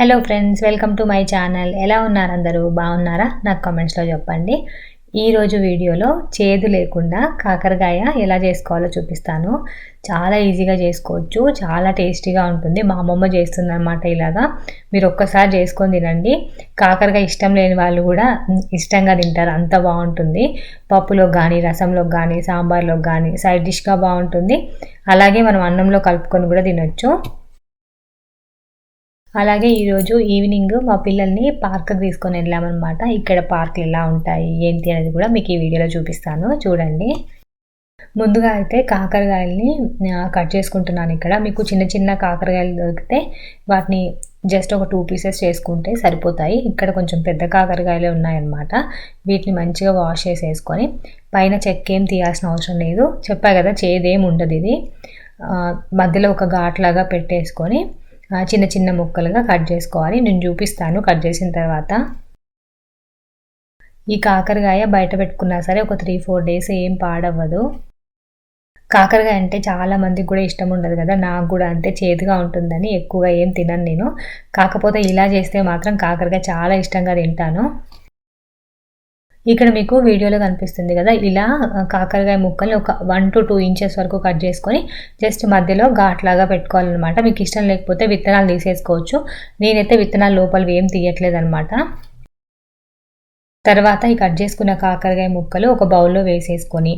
Hello friends welcome to my channel ఎలా ఉన్నారు అందరూ? బాగున్నారా? నాకు కామెంట్స్లో చెప్పండి. ఈరోజు వీడియోలో చేదు లేకుండా కాకరకాయ ఎలా చేసుకోవాలో చూపిస్తాను. చాలా ఈజీగా చేసుకోవచ్చు చాలా టేస్టీగా ఉంటుంది. మా అమ్మమ్మ చేస్తుందన్నమాట ఇలాగా. మీరు ఒక్కసారి చేసుకొని తినండి. కాకరకాయ ఇష్టం లేని వాళ్ళు కూడా ఇష్టంగా తింటారు. అంత బాగుంటుంది. పప్పులో కానీ రసంలో కానీ సాంబార్లోకి కానీ సైడ్ డిష్గా బాగుంటుంది. అలాగే మనం అన్నంలో కలుపుకొని కూడా తినొచ్చు. అలాగే ఈరోజు ఈవినింగ్ మా పిల్లల్ని పార్క్కి తీసుకొని వెళ్ళామన్నమాట. ఇక్కడ పార్క్లు ఎలా ఉంటాయి ఏంటి అనేది కూడా మీకు ఈ వీడియోలో చూపిస్తాను. చూడండి. ముందుగా అయితే కాకరకాయల్ని కట్ చేసుకుంటున్నాను ఇక్కడ. మీకు చిన్న చిన్న కాకరకాయలు దొరికితే వాటిని జస్ట్ ఒక టూ పీసెస్ చేసుకుంటే సరిపోతాయి. ఇక్కడ కొంచెం పెద్ద కాకరకాయలే ఉన్నాయన్నమాట. వీటిని మంచిగా వాష్ చేసేసుకొని పైన చెక్క ఏం తీయాల్సిన అవసరం లేదు. చెప్పా కదా చేదేం ఉండదు ఇది. మధ్యలో ఒక ఘాట్లాగా పెట్టేసుకొని చిన్న చిన్న ముక్కలుగా కట్ చేసుకోవాలి. నేను చూపిస్తాను కట్ చేసిన తర్వాత. ఈ కాకరకాయ బయట పెట్టుకున్నా సరే ఒక త్రీ ఫోర్ డేస్ ఏం పాడవ్వదు. కాకరకాయ అంటే చాలా మందికి కూడా ఇష్టం ఉండదు కదా. నాకు కూడా అంతే చేదుగా ఉంటుందని ఎక్కువగా ఏం తినను నేను. కాకపోతే ఇలా చేస్తే మాత్రం కాకరకాయ చాలా ఇష్టంగా తింటాను. ఇక్కడ మీకు వీడియోలో కనిపిస్తుంది కదా ఇలా కాకరకాయ ముక్కల్ని ఒక వన్ టు టూ ఇంచెస్ వరకు కట్ చేసుకొని జస్ట్ మధ్యలో ఘాట్లాగా పెట్టుకోవాలన్నమాట. మీకు ఇష్టం లేకపోతే విత్తనాలు తీసేసుకోవచ్చు. నేనైతే విత్తనాలు లోపల ఏం తీయట్లేదు అనమాట తర్వాత ఈ కట్ చేసుకున్న కాకరకాయ ముక్కలు ఒక బౌల్లో వేసేసుకొని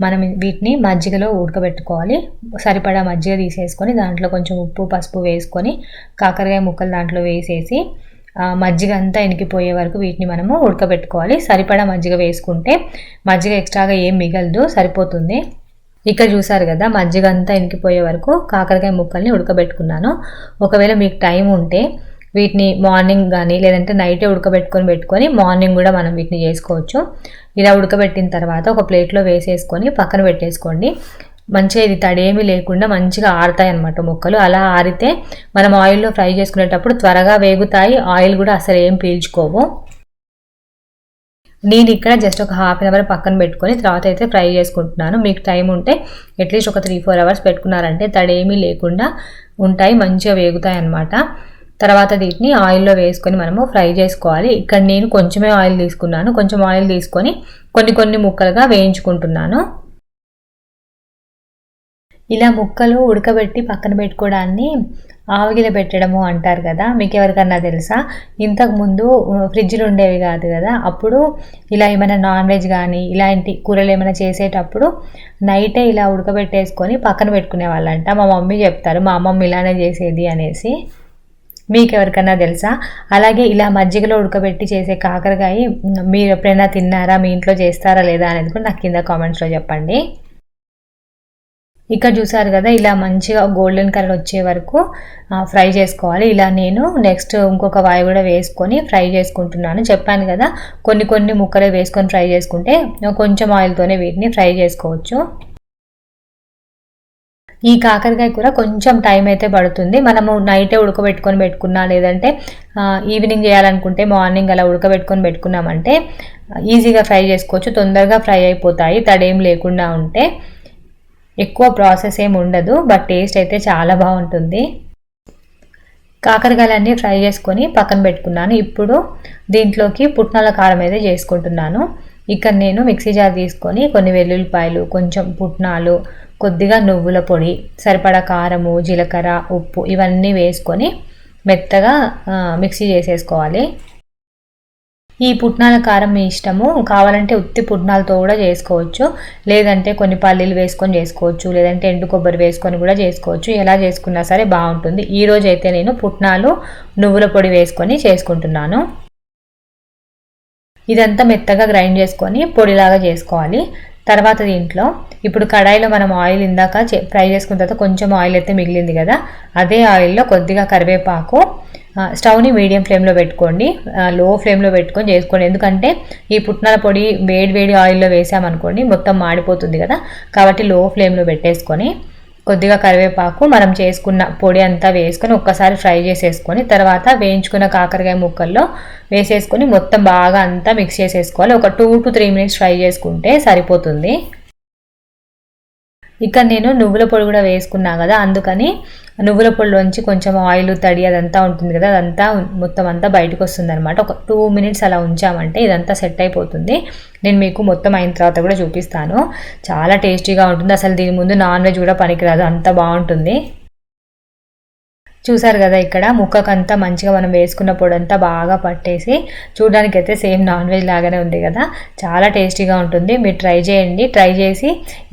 మనం వీటిని మజ్జిగలో ఉడకబెట్టుకోవాలి. సరిపడా మజ్జిగ తీసేసుకొని దాంట్లో కొంచెం ఉప్పు పసుపు వేసుకొని కాకరకాయ ముక్కలు దాంట్లో వేసేసి మజ్జిగ అంతా ఎనికిపోయే వరకు వీటిని మనము ఉడకబెట్టుకోవాలి. సరిపడా మజ్జిగ వేసుకుంటే మజ్జిగ ఎక్స్ట్రాగా ఏం మిగలదు సరిపోతుంది. ఇక్కడ చూసారు కదా మజ్జిగ అంతా ఎనికిపోయే వరకు కాకరకాయ ముక్కల్ని ఉడకబెట్టుకున్నాను. ఒకవేళ మీకు టైం ఉంటే వీటిని మార్నింగ్ కానీ లేదంటే నైటే ఉడకబెట్టుకొని పెట్టుకొని మార్నింగ్ కూడా మనం వీటిని చేసుకోవచ్చు. ఇలా ఉడకబెట్టిన తర్వాత ఒక ప్లేట్లో వేసేసుకొని పక్కన పెట్టేసుకోండి. మంచిగా ఇది తడేమి లేకుండా మంచిగా ఆరుతాయి అనమాట ముక్కలు. అలా ఆరితే మనం ఆయిల్లో ఫ్రై చేసుకునేటప్పుడు త్వరగా వేగుతాయి. ఆయిల్ కూడా అసలు ఏం పీల్చుకోవు. నేను ఇక్కడ జస్ట్ ఒక హాఫ్ అన్ అవర్ పక్కన పెట్టుకొని తర్వాత అయితే ఫ్రై చేసుకుంటున్నాను. మీకు టైం ఉంటే అట్లీస్ట్ ఒక త్రీ ఫోర్ అవర్స్ పెట్టుకున్నారంటే తడేమీ లేకుండా ఉంటాయి మంచిగా వేగుతాయి అనమాట తర్వాత వీటిని ఆయిల్లో వేసుకొని మనము ఫ్రై చేసుకోవాలి. ఇక్కడ నేను కొంచెమే ఆయిల్ తీసుకున్నాను. కొంచెం ఆయిల్ తీసుకొని కొన్ని కొన్ని ముక్కలుగా వేయించుకుంటున్నాను. ఇలా ముక్కలు ఉడకబెట్టి పక్కన పెట్టుకోవడాన్ని ఆవగిల పెట్టడము అంటారు కదా మీకు ఎవరికన్నా తెలుసా ఇంతకుముందు ఫ్రిడ్జ్లు ఉండేవి కాదు కదా అప్పుడు ఇలా ఏమైనా నాన్ వెజ్ కానీ ఇలాంటి కూరలు ఏమైనా చేసేటప్పుడు నైటే ఇలా ఉడకబెట్టేసుకొని పక్కన పెట్టుకునే వాళ్ళంట. మా మమ్మీ చెప్తారు మా అమ్మమ్మ ఇలానే చేసేది అనేసి. మీకు ఎవరికన్నా తెలుసా? అలాగే ఇలా మజ్జిగలో ఉడకబెట్టి చేసే కాకరకాయ మీరు ఎప్పుడైనా తిన్నారా? మీ ఇంట్లో చేస్తారా లేదా అనేది కూడా నాకు కింద కామెంట్స్లో చెప్పండి. ఇక్కడ చూసారు కదా ఇలా మంచిగా గోల్డెన్ కలర్ వచ్చే వరకు ఫ్రై చేసుకోవాలి. ఇలా నేను నెక్స్ట్ ఇంకొక వాయి కూడా వేసుకొని ఫ్రై చేసుకుంటున్నాను. చెప్పాను కదా కొన్ని కొన్ని ముక్కలే వేసుకొని ఫ్రై చేసుకుంటే కొంచెం ఆయిల్తోనే వీటిని ఫ్రై చేసుకోవచ్చు. ఈ కాకరకాయ కూర కొంచెం టైం అయితే పడుతుంది. మనము నైటే ఉడకబెట్టుకొని పెట్టుకున్నా లేదంటే ఈవినింగ్ చేయాలనుకుంటే మార్నింగ్ అలా ఉడకబెట్టుకొని పెట్టుకున్నామంటే ఈజీగా ఫ్రై చేసుకోవచ్చు. తొందరగా ఫ్రై అయిపోతాయి. తడేం లేకుండా ఉంటే. ఎక్కువ ప్రాసెస్ ఏమి ఉండదు బట్ టేస్ట్ అయితే చాలా బాగుంటుంది. కాకరకాయలన్నీ ఫ్రై చేసుకొని పక్కన పెట్టుకున్నాను. ఇప్పుడు దీంట్లోకి పుట్నాల కారం అయితే చేసుకుంటున్నాను. ఇక్కడ నేను మిక్సీ జార్ తీసుకొని కొన్ని వెల్లుల్లిపాయలు కొంచెం పుట్నాలు కొద్దిగా నువ్వుల పొడి సరిపడా కారము జీలకర్ర ఉప్పు ఇవన్నీ వేసుకొని మెత్తగా మిక్సీ చేసేసుకోవాలి. ఈ పుట్నాల కారం మీ ఇష్టము. కావాలంటే ఉత్తి పుట్నాలతో కూడా చేసుకోవచ్చు. లేదంటే కొన్ని పల్లీలు వేసుకొని చేసుకోవచ్చు. లేదంటే ఎండు కొబ్బరి వేసుకొని కూడా చేసుకోవచ్చు. ఎలా చేసుకున్నా సరే బాగుంటుంది. ఈరోజు అయితే నేను పుట్నాలు నువ్వుల పొడి వేసుకొని చేసుకుంటున్నాను. ఇదంతా మెత్తగా గ్రైండ్ చేసుకొని పొడిలాగా చేసుకోవాలి. తర్వాత దీంట్లో ఇప్పుడు కడాయిలో మనం ఆయిల్ ఇందాక ఫ్రై చేసుకున్న తర్వాత కొంచెం ఆయిల్ అయితే మిగిలింది కదా. అదే ఆయిల్లో కొద్దిగా కరివేపాకు స్టవ్ని మీడియం ఫ్లేమ్లో పెట్టుకోండి. లో ఫ్లేమ్లో పెట్టుకొని చేసుకోండి. ఎందుకంటే ఈ పుట్నాల పొడి వేడి వేడి ఆయిల్లో వేసామనుకోండి మొత్తం మాడిపోతుంది కదా. కాబట్టి లో ఫ్లేమ్లో పెట్టేసుకొని కొద్దిగా కరివేపాకు మనం చేసుకున్న పొడి అంతా వేసుకొని ఒక్కసారి ఫ్రై చేసేసుకొని తర్వాత వేయించుకున్న కాకరకాయ ముక్కల్లో వేసేసుకొని మొత్తం బాగా అంతా మిక్స్ చేసేసుకోవాలి. ఒక two to three minutes fry చేసుకుంటే సరిపోతుంది. ఇక్కడ నేను నువ్వుల పొడి కూడా వేసుకున్నా కదా అందుకని నువ్వుల పొడిలోంచి కొంచెం ఆయిల్ తడి అదంతా ఉంటుంది కదా అదంతా మొత్తం అంతా బయటకు వస్తుంది అనమాట ఒక టూ మినిట్స్ అలా ఉంచామంటే ఇదంతా సెట్ అయిపోతుంది. నేను మీకు మొత్తం అయిన తర్వాత కూడా చూపిస్తాను. చాలా టేస్టీగా ఉంటుంది. అసలు దీని ముందు నాన్ వెజ్ కూడా పనికిరాదు. అంత బాగుంటుంది. చూసారు కదా ఇక్కడ ముక్కకంతా మంచిగా మనం వేసుకున్న పొడంతా అంతా బాగా పట్టేసి చూడడానికి అయితే సేమ్ నాన్ వెజ్ లాగానే ఉంది కదా. చాలా టేస్టీగా ఉంటుంది. మీరు ట్రై చేయండి. ట్రై చేసి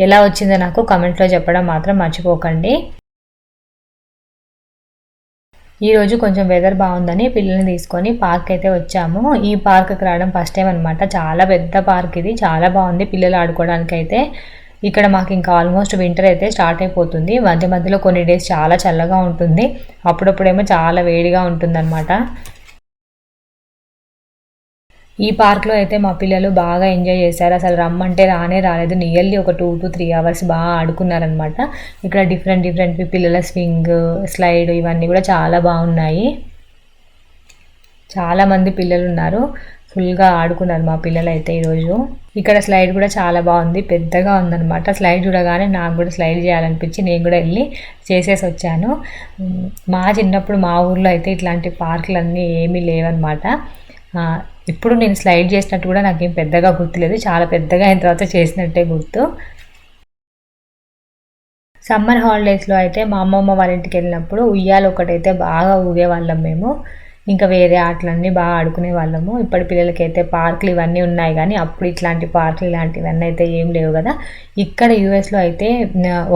ఎలా వచ్చిందో నాకు కమెంట్లో చెప్పడం మాత్రం మర్చిపోకండి. ఈరోజు కొంచెం వెదర్ బాగుందని పిల్లల్ని తీసుకొని పార్క్ అయితే వచ్చాము. ఈ పార్క్కి రావడం ఫస్ట్ టైం అనమాట చాలా పెద్ద పార్క్ ఇది. చాలా బాగుంది పిల్లలు ఆడుకోవడానికి అయితే ఇక్కడ మాకు ఇంకా ఆల్మోస్ట్ వింటర్ అయితే స్టార్ట్ అయిపోతుంది. మధ్య మధ్యలో కొన్ని డేస్ చాలా చల్లగా ఉంటుంది. అప్పుడప్పుడేమో చాలా వేడిగా ఉంటుందన్నమాట. ఈ పార్క్లో అయితే మా పిల్లలు బాగా ఎంజాయ్ చేశారు. అసలు రమ్మంటే రానే రాలేదు. నియర్లీ ఒక టూ టు త్రీ అవర్స్ బాగా ఆడుకున్నారనమాట ఇక్కడ డిఫరెంట్ డిఫరెంట్ పిల్లల స్వింగ్ స్లైడ్ ఇవన్నీ కూడా చాలా బాగున్నాయి. చాలామంది పిల్లలు ఉన్నారు ఫుల్గా ఆడుకున్నారు మా పిల్లలు అయితే ఈరోజు. ఇక్కడ స్లైడ్ కూడా చాలా బాగుంది. పెద్దగా ఉందన్నమాట. స్లైడ్ చూడగానే నాకు కూడా స్లైడ్ చేయాలనిపించి నేను కూడా వెళ్ళి చేసేసి వచ్చాను. మా చిన్నప్పుడు మా ఊర్లో అయితే ఇట్లాంటి పార్కులు అన్నీ ఏమీ లేవన్నమాట. ఇప్పుడు నేను స్లైడ్ చేసినట్టు కూడా నాకేం పెద్దగా గుర్తులేదు. చాలా పెద్దగా అయిన తర్వాత చేసినట్టే గుర్తు. సమ్మర్ హాలిడేస్లో అయితే మా అమ్మమ్మ వాళ్ళ ఇంటికి వెళ్ళినప్పుడు ఉయ్యాలు ఒకటైతే బాగా ఊగేవాళ్ళం మేము. ఇంకా వేరే ఆటలన్నీ బాగా ఆడుకునే వాళ్ళము. ఇప్పటి పిల్లలకైతే పార్కులు ఇవన్నీ ఉన్నాయి కానీ అప్పుడు ఇట్లాంటి పార్కులు ఇలాంటివన్నీ అయితే ఏం లేవు కదా. ఇక్కడ యూఎస్లో అయితే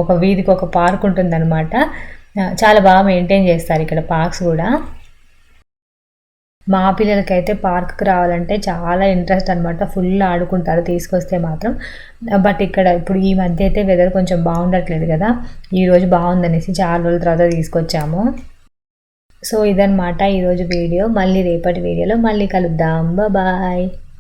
ఒక వీధికి ఒక పార్క్ ఉంటుందన్నమాట. చాలా బాగా మెయింటైన్ చేస్తారు ఇక్కడ పార్క్స్ కూడా. మా పిల్లలకైతే పార్క్కి రావాలంటే చాలా ఇంట్రెస్ట్ అనమాట ఫుల్ ఆడుకుంటారు తీసుకొస్తే మాత్రం. బట్ ఇక్కడ ఇప్పుడు ఈ మధ్య అయితే వెదర్ కొంచెం బాగుండట్లేదు కదా. ఈరోజు బాగుందనేసి చాలా రోజుల తర్వాత తీసుకొచ్చాము. సో ఇదనమాట ఈరోజు వీడియో. మళ్ళీ రేపటి వీడియోలో మళ్ళీ కలుద్దాం. బాయ్.